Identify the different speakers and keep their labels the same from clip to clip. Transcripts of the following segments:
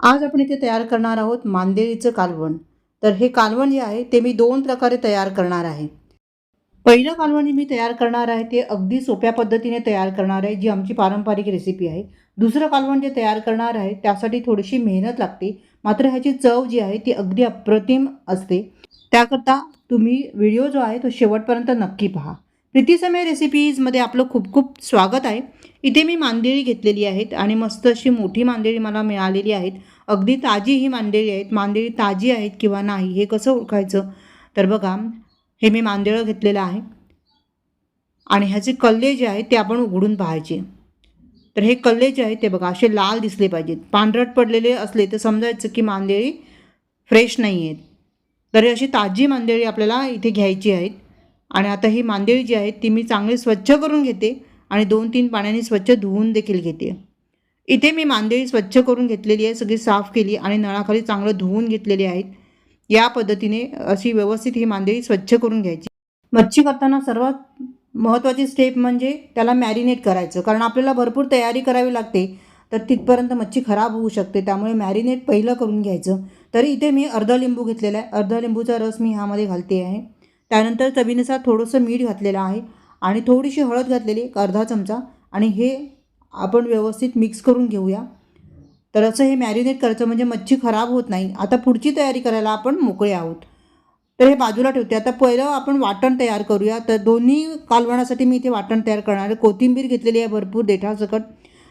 Speaker 1: आज आपण इथे तयार करणार आहोत मांदेळीचं कालवण. तर हे कालवण जे आहे ते मी दोन प्रकारे तयार करणार आहे. पहिलं कालवण जे मी तयार करणार आहे ते अगदी सोप्या पद्धतीने तयार करणार आहे जी आमची पारंपरिक रेसिपी आहे. दुसरं कालवण जे तयार करणार आहे त्यासाठी थोडीशी मेहनत लागते. मात्र ह्याची चव जी आहे ती अगदी अप्रतिम असते. त्याकरता तुम्ही व्हिडिओ जो आहे तो शेवटपर्यंत नक्की पहा. प्रीतीसमय रेसिपीजमध्ये आपलं खूप खूप स्वागत आहे. इथे मी मांदेळी घेतलेली आहेत आणि मस्त अशी मोठी मांदेळी मला मिळालेली आहेत. अगदी ताजी ही मांदेळी आहेत. मांदेळी ताजी आहेत किंवा नाही हे कसं ओळखायचं? तर बघा हे मी मांदेळं घेतलेलं आहे. आणि ह्याचे कल्ले जे आहेत ते आपण उघडून पाहायचे. तर हे कल्ले जे आहेत ते बघा असे लाल दिसले पाहिजेत. पांढरट पडलेले असले तर समजायचं की मांदेळी फ्रेश नाही आहेत तर अशी ताजी मांदेळी आपल्याला इथे घ्यायची आहेत. आणि आता ही मांदेळी जी आहे ती मी चांगली स्वच्छ करून घेते आणि दोन तीन पाण्याने स्वच्छ धुवून देखील घेते. इथे मी मांदेळी स्वच्छ करून घेतलेली आहे सगळी साफ केली आणि नळाखाली चांगलं धुवून घेतलेली आहेत या पद्धतीने अशी व्यवस्थित ही मांदेळी स्वच्छ करून घ्यायची. मच्छी करताना सर्वात महत्त्वाची स्टेप म्हणजे त्याला मॅरिनेट करायचं. कारण आपल्याला भरपूर तयारी करावी लागते तर तिथपर्यंत मच्छी खराब होऊ शकते. त्यामुळे मॅरिनेट पहिलं करून घ्यायचं. तरी इथे मी अर्धा लिंबू घेतलेला आहे. अर्धा लिंबूचा रस मी ह्यामध्ये घालते आहे. त्यानंतर चवीनुसार थोडंसं मीठ घातलेलं आहे आणि थोडीशी हळद घातलेली एक अर्धा चमचा आणि हे आपण व्यवस्थित मिक्स करून घेऊया. तर असं हे मॅरिनेट करायचं म्हणजे मच्छी खराब होत नाही. आता पुढची तयारी करायला आपण मोकळे आहोत. तर हे बाजूला ठेवते. आता पहिलं आपण वाटण तयार करूया. तर दोन्ही कालवणासाठी मी इथे वाटण तयार करणार आहे. कोथिंबीर घेतलेली आहे भरपूर देठासकट.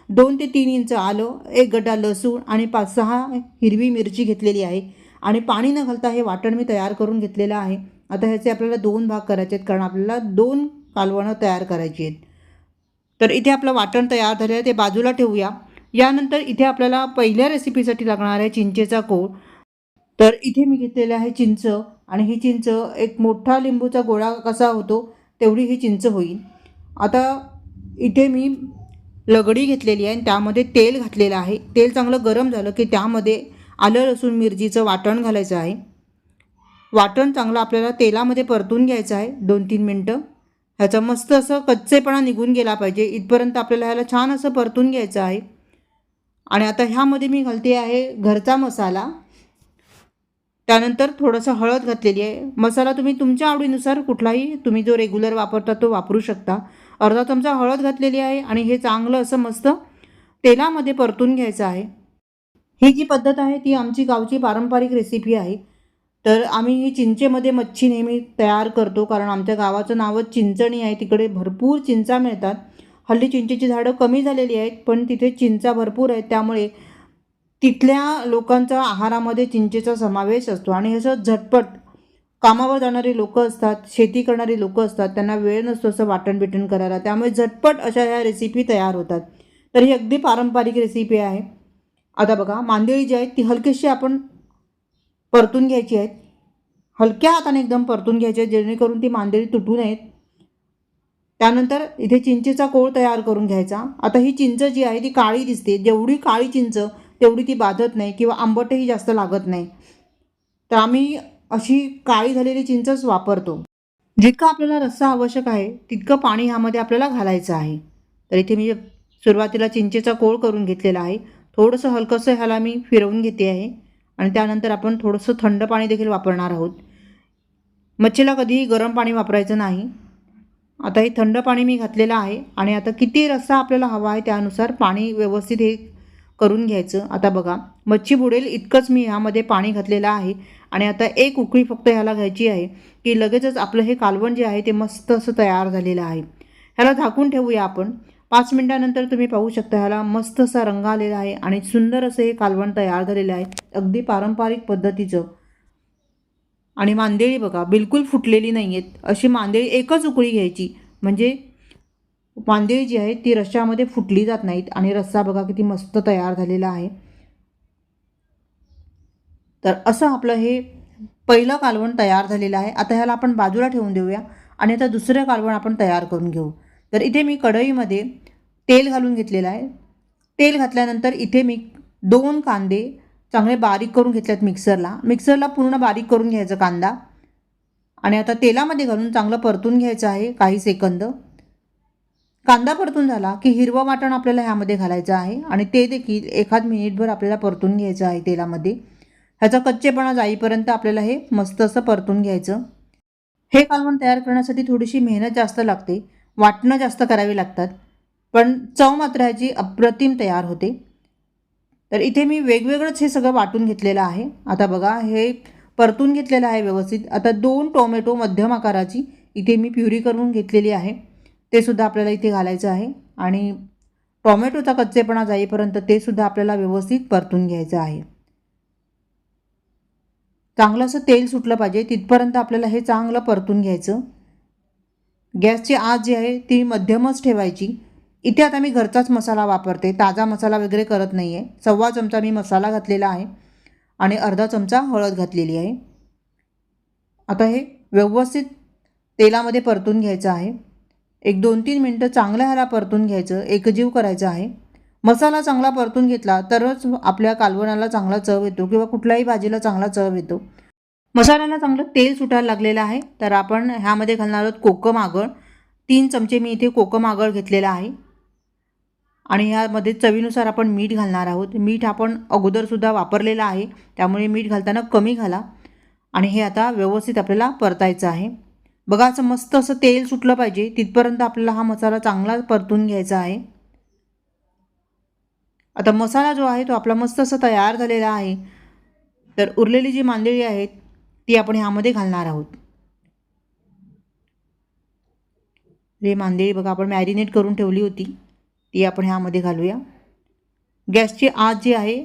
Speaker 1: दोन ते तीन इंच आलं एक गड्डा लसूण आणि पाच सहा हिरवी मिरची घेतलेली आहे. आणि पाणी न घालता हे वाटण मी तयार करून घेतलेलं आहे. आता ह्याचे आपल्याला दोन भाग करायचे आहेत कारण आपल्याला दोन कालवणं तयार करायची आहेत. तर इथे आपलं वाटण तयार झालं आहे ते बाजूला ठेवूया. यानंतर इथे आपल्याला पहिल्या रेसिपीसाठी लागणार आहे चिंचेचा कोळ. तर इथे मी घेतलेलं आहे चिंच आणि ही चिंच एक मोठा लिंबूचा गोळा कसा होतो तेवढी ही चिंच होईल. आता इथे मी लगडी घेतलेली आहे आणि त्यामध्ये तेल घातलेलं आहे. तेल चांगलं गरम झालं की त्यामध्ये आलं लसूण मिरचीचं वाटण घालायचं आहे. वाटण चांगलं आपल्याला तेलामध्ये परतून घ्यायचं आहे दोन तीन मिनटं. ह्याचा मस्त असं कच्चेपणा निघून गेला पाहिजे. इथपर्यंत आपल्याला ह्याला छान असं परतून घ्यायचं आहे. आणि आता ह्यामध्ये मी घालते आहे घरचा मसाला. त्यानंतर थोडंसं हळद घातलेली आहे. मसाला तुम्ही तुमच्या आवडीनुसार कुठलाही तुम्ही जो रेग्युलर वापरता तो वापरू शकता. अर्धा चमचा हळद घातलेली आहे आणि हे चांगलं असं मस्त तेलामध्ये परतून घ्यायचं आहे. ही जी पद्धत आहे ती आमची गावची पारंपरिक रेसिपी आहे. तर आम्ही ही चिंचेमध्ये मच्छी नेहमी तयार करतो कारण आमच्या गावाचं नावच चिंचणी आहे. तिकडे भरपूर चिंचा मिळतात. हल्ली चिंचेची झाडं कमी झालेली आहेत पण तिथे चिंचा भरपूर आहेत. त्यामुळे तिथल्या लोकांचा आहारामध्ये चिंचेचा समावेश असतो. आणि असं झटपट कामावर जाणारी लोकं असतात शेती करणारी लोकं असतात त्यांना वेळ नसतो असं वाटण बिटण करायला. त्यामुळे झटपट अशा ह्या रेसिपी तयार होतात. तर ही अगदी पारंपरिक रेसिपी आहे. आता बघा मांदेळी जी आहे ती हलकीशी आपण परतून घ्यायची आहेत. हलक्या हाताने एकदम परतून घ्यायचे आहेत जेणेकरून ती मांदेली तुटू नयेत. त्यानंतर इथे चिंचेचा कोळ तयार करून घ्यायचा. आता ही चिंच जी आहे ती काळी दिसते. जेवढी काळी चिंच तेवढी ती बाधत नाही किंवा आंबटही जास्त लागत नाही. तर आम्ही अशी काळी झालेली चिंचच वापरतो. जितकं आपल्याला रस्सा आवश्यक आहे तितकं पाणी ह्यामध्ये आपल्याला घालायचं आहे. तर इथे मी सुरुवातीला चिंचेचा कोळ करून घेतलेला आहे. थोडंसं हलकंसं ह्याला मी फिरवून घेते आहे. आणि त्यानंतर आपण थोडंसं थंड पाणी देखील वापरणार आहोत. मच्छीला कधीही गरम पाणी वापरायचं नाही. आता हे थंड पाणी मी घातलेलं आहे आणि आता किती रस्सा आपल्याला हवा आहे त्यानुसार पाणी व्यवस्थित हे करून घ्यायचं. आता बघा मच्छी बुडेल इतकंच मी ह्यामध्ये पाणी घातलेलं आहे आणि आता एक उकळी फक्त ह्याला घ्यायची आहे की लगेचच आपलं हे कालवण जे आहे ते मस्त असं तयार झालेलं आहे. ह्याला झाकून ठेवूया आपण. पाच मिनटानंतर तुम्ही पाहू शकता ह्याला मस्त असा रंग आलेला आहे आणि सुंदर असं हे कालवण तयार झालेलं आहे. अगदी पारंपरिक पद्धतीचं. आणि मांदेळी बघा बिलकुल फुटलेली नाही आहेत अशी मांदेळी एकच उकळी घ्यायची. म्हणजे मांदेळी जी आहे ती रश्श्यामध्ये फुटली जात नाहीत आणि रस्सा बघा किती मस्त तयार झालेला आहे. तर असं आपलं हे पहिलं कालवण तयार झालेलं आहे. आता ह्याला आपण बाजूला ठेवून देऊया आणि आता दुसरं कालवण आपण तयार करून घेऊ. तर इथे मी कढईमध्ये तेल घालून घेतलेलं आहे. तेल घातल्यानंतर इथे मी दोन कांदे चांगले बारीक करून घेतल्यात मिक्सरला. मिक्सरला पूर्ण बारीक करून घ्यायचा कांदा. आणि आता तेलामध्ये घालून चांगलं परतून घ्यायचं आहे काही सेकंद. कांदा परतून झाला की हिरवं वाटण आपल्याला ह्यामध्ये घालायचं आहे. आणि ते देखील एखाद मिनिटभर आपल्याला परतून घ्यायचं आहे तेलामध्ये. ह्याचा कच्चेपणा जाईपर्यंत आपल्याला हे मस्त असं परतून घ्यायचं. हे कालवण तयार करण्यासाठी थोडीशी मेहनत जास्त लागते. वाटणं जास्त करावी लागतात. पण चव मात्र ह्याची अप्रतिम तयार होते. तर इथे मी वेगवेगळंच हे सगळं वाटून घेतलेलं आहे. आता बघा हे परतून घेतलेलं आहे व्यवस्थित. आता दोन टोमॅटो मध्यम आकाराची इथे मी प्युरी करून घेतलेली आहे. ते सुद्धा आपल्याला इथे घालायचं आहे. आणि टोमॅटोचा कच्चेपणा जाईपर्यंत ते सुद्धा आपल्याला व्यवस्थित परतून घ्यायचं आहे. चांगलं असं तेल सुटलं पाहिजे. तिथपर्यंत आपल्याला हे चांगलं परतून घ्यायचं. गॅसची आग जी आहे ती मध्यमच ठेवायची. इथे आता मी घरचाच मसाला वापरते. ताजा मसाला वगैरे करत नाही आहे सव्वा चमचा मी मसाला घातलेला आहे आणि अर्धा चमचा हळद घातलेली आहे. आता हे व्यवस्थित तेलामध्ये परतून घ्यायचं आहे. एक दोन तीन मिनटं चांगलं ह्याला परतून घ्यायचं. एकजीव करायचं आहे. मसाला चांगला परतून घेतला तरच आपल्या कालवणाला चांगला चव येतो किंवा कुठल्याही भाजीला चांगला चव येतो. मसाल्याला चांगलं तेल सुटायला लागलेलं आहे. तर आपण ह्यामध्ये घालणार आहोत कोकम आगळ. तीन चमचे मी इथे कोकम आगळ घेतलेला आहे. आणि ह्यामध्ये चवीनुसार आपण मीठ घालणार आहोत. मीठ आपण अगोदरसुद्धा वापरलेलं आहे. त्यामुळे मीठ घालताना कमी घाला. आणि हे आता व्यवस्थित आपल्याला परतायचं आहे. बघा असं मस्त असं तेल सुटलं पाहिजे. तिथपर्यंत आपल्याला हा मसाला चांगला परतून घ्यायचा आहे. आता मसाला जो आहे तो आपला मस्त असा तयार झालेला आहे. तर उरलेली जी मांदळी आहेत ती आपण ह्यामध्ये घालणार आहोत. हे मांदेळी बघा आपण मॅरिनेट करून ठेवली होती. ती आपण ह्यामध्ये घालूया. गॅसची आत जी आहे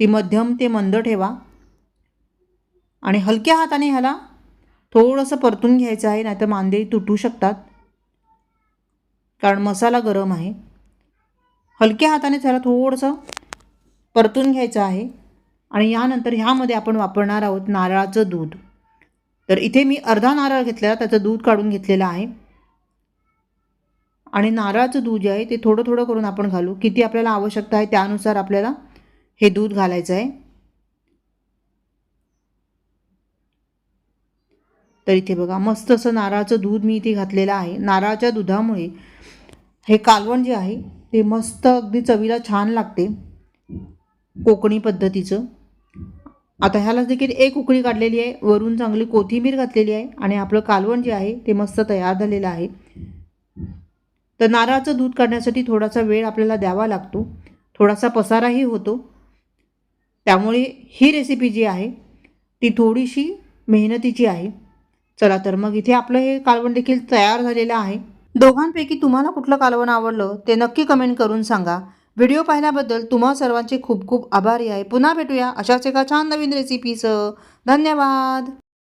Speaker 1: ती मध्यम ते मंद ठेवा. आणि हलक्या हाताने ह्याला थोडंसं परतून घ्यायचं आहे नाहीतर मांदेळी तुटू शकतात. कारण मसाला गरम आहे. हलक्या हाताने त्याला थोडंसं परतून घ्यायचं आहे. आणि यानंतर ह्यामध्ये आपण वापरणार आहोत नारळाचं दूध. तर इथे मी अर्धा नारळ घेतलेला त्याचं दूध काढून घेतलेलं आहे. आणि नारळाचं दूध जे आहे ते थोडं थोडं करून आपण घालू. किती आपल्याला आवश्यकता आहे त्यानुसार आपल्याला हे दूध घालायचं आहे. तर इथे बघा मस्त असं नारळाचं दूध मी इथे घातलेलं आहे. नारळाच्या दुधामुळे हे कालवण जे आहे ते मस्त अगदी चवीला छान लागते. कोकणी पद्धतीचं. आता ह्याला देखील एक उकळी काढलेली आहे. वरून चांगली कोथिंबीर घातलेली आहे आणि आपलं कालवण जे आहे ते मस्त तयार झालेलं आहे. तर नारळाचं दूध काढण्यासाठी थोडासा वेळ आपल्याला द्यावा लागतो. थोडासा पसाराही होतो. त्यामुळे ही रेसिपी जी आहे ती थोडीशी मेहनतीची आहे. चला तर मग इथे आपलं हे कालवण देखील तयार झालेलं आहे. दोघांपैकी तुम्हाला कुठलं कालवण आवडलं ते नक्की कमेंट करून सांगा. व्हिडिओ पाहिल्याबद्दल तुम्हा सर्वांचे खूप खूप आभारी आहे. पुन्हा भेटूया अशाच एका छान नवीन रेसिपीचं धन्यवाद.